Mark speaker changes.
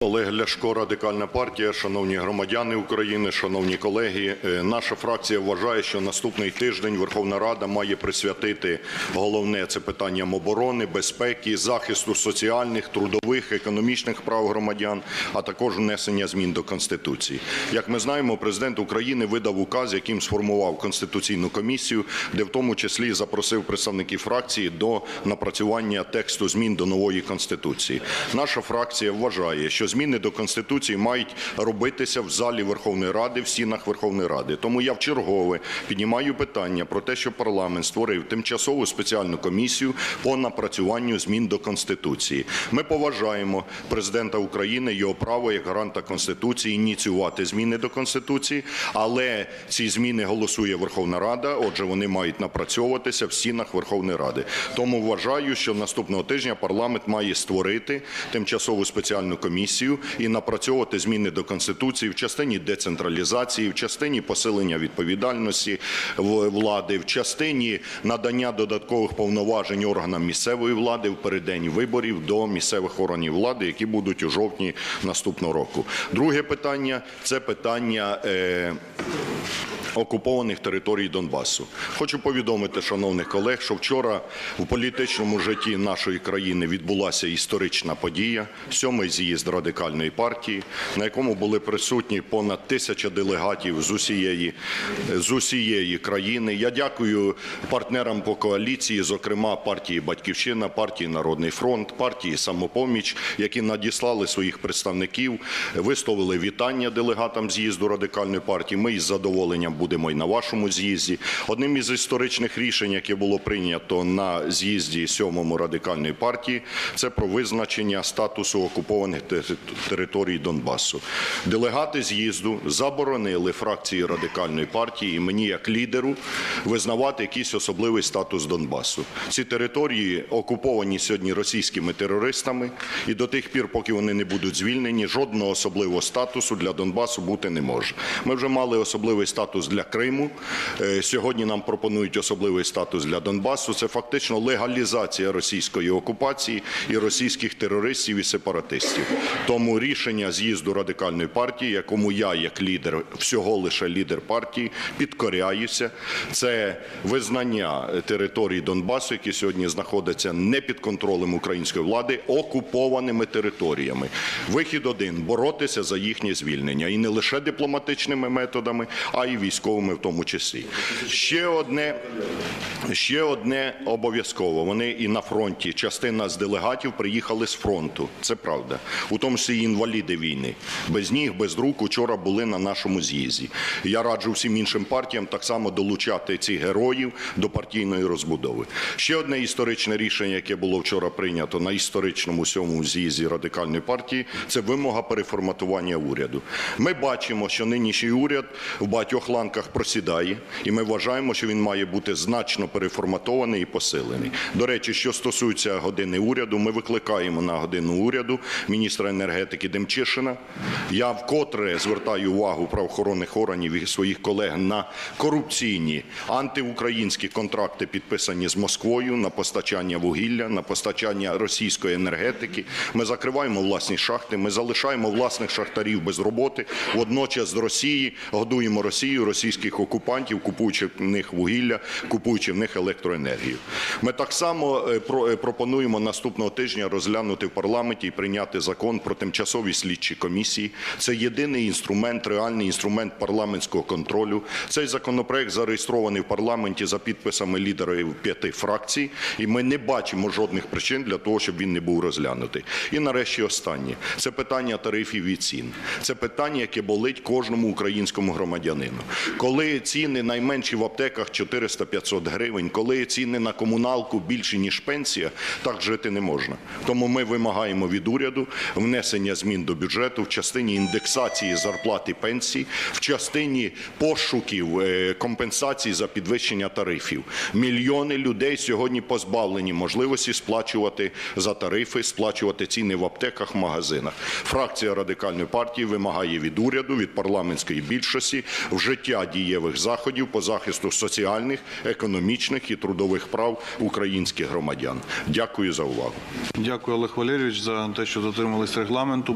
Speaker 1: Олег Ляшко, радикальна партія, шановні громадяни України, шановні колеги. Е, Наша фракція вважає, що наступний тиждень Верховна Рада має присвятити головне це питанням оборони, безпеки, захисту соціальних, трудових, економічних прав громадян, а також внесення змін до конституції. Як ми знаємо, президент України видав указ, яким сформував конституційну комісію, де в тому числі запросив представників фракції до напрацювання тексту змін до нової конституції. Наша фракція вважає, що зміни до конституції мають робитися в залі Верховної Ради, в стінах Верховної Ради. Тому я вчергове піднімаю питання про те, що парламент створив тимчасову спеціальну комісію по напрацюванню змін до конституції. Ми поважаємо президента України, його право як гаранта конституції ініціювати зміни до конституції, але ці зміни голосує Верховна Рада. Отже, вони мають напрацьовуватися в стінах Верховної Ради. Тому вважаю, що наступного тижня парламент має створити тимчасову спеціальну комісію і напрацьовувати зміни до конституції в частині децентралізації, в частині посилення відповідальності влади, в частині надання додаткових повноважень органам місцевої влади в переддень виборів до місцевих органів влади, які будуть у жовтні наступного року. Друге питання це питання. Е, окупованих територій Донбасу. Хочу повідомити шановних колег, що вчора в політичному житті нашої країни відбулася історична подія, сьомий з'їзд радикальної партії, на якому були присутні понад тисяча делегатів з усієї, з усієї країни. Я дякую партнерам по коаліції, зокрема партії Батьківщина, партії Народний фронт, партії Самопоміч, які надіслали своїх представників, висловили вітання делегатам з'їзду радикальної партії. Ми із задоволенням будемо і на вашому з'їзді. Одним із історичних рішень, яке було прийнято на з'їзді сьомому радикальної партії, це про визначення статусу окупованих територій Донбасу. Делегати з'їзду заборонили фракції радикальної партії і мені як лідеру визнавати якийсь особливий статус Донбасу. Ці території окуповані сьогодні російськими терористами, і до тих пір, поки вони не будуть звільнені, жодного особливого статусу для Донбасу бути не може. Ми вже мали особливий статус для Криму. Е, Сьогодні нам пропонують особливий статус для Донбасу. Це фактично легалізація російської окупації і російських терористів і сепаратистів. Тому рішення з'їзду радикальної партії, якому я, як лідер, всього лише лідер партії, підкоряюся. Це визнання територій Донбасу, які сьогодні знаходяться не під контролем української влади, окупованими територіями. Вихід один боротися за їхнє звільнення і не лише дипломатичними методами, а й військовими в тому числі. Ще одне, ще одне обов'язково. Вони і на фронті. Частина з делегатів приїхали з фронту. Це правда. У тому числі і інваліди війни. Без ніг, без рук учора були на нашому з'їзді. Я раджу всім іншим партіям так само долучати цих героїв до партійної розбудови. Ще одне історичне рішення, яке було вчора прийнято на історичному сьомому з'їзді радикальної партії, це вимога переформатування уряду. Ми бачимо, що нинішній уряд в багатьох ланках просідає, і ми вважаємо, що він має бути значно переформатований і посилений. До речі, що стосується години уряду, ми викликаємо на годину уряду міністра енергетики Демчишина. Я вкотре звертаю увагу правоохоронних органів і своїх колег на корупційні антиукраїнські контракти, підписані з Москвою на постачання вугілля, на постачання російської енергетики. Ми закриваємо власні шахти, ми залишаємо власних шахтарів без роботи. Водночас з Росії годуємо Росію, російських окупантів, купуючи в них вугілля, купуючи в них електроенергію. Ми так само е, е, пропонуємо наступного тижня розглянути в парламенті і прийняти закон про тимчасові слідчі комісії. Це єдиний інструмент, реальний інструмент парламентського контролю. Цей законопроект зареєстрований в парламенті за підписами лідерів п'яти фракцій, і ми не бачимо жодних причин для того, щоб він не був розглянутий. І нарешті останнє це питання тарифів і цін. Це питання, яке болить кожному українському громадянину. Коли ціни найменші в аптеках 400-500 гривень, коли ціни на комуналку більші ніж пенсія, так жити не можна. Тому ми вимагаємо від уряду внесення змін до бюджету в частині індексації зарплат і пенсій, в частині пошуків е, компенсацій за підвищення тарифів. Мільйони людей сьогодні позбавлені можливості сплачувати за тарифи, сплачувати ціни в аптеках, магазинах. Фракція радикальної партії вимагає від уряду, від парламентської більшості вжиття дієвих заходів по захисту соціальних, економічних і трудових прав українських громадян. Дякую за увагу.
Speaker 2: Дякую, Олег Валерійович, за те, що дотримались регламенту.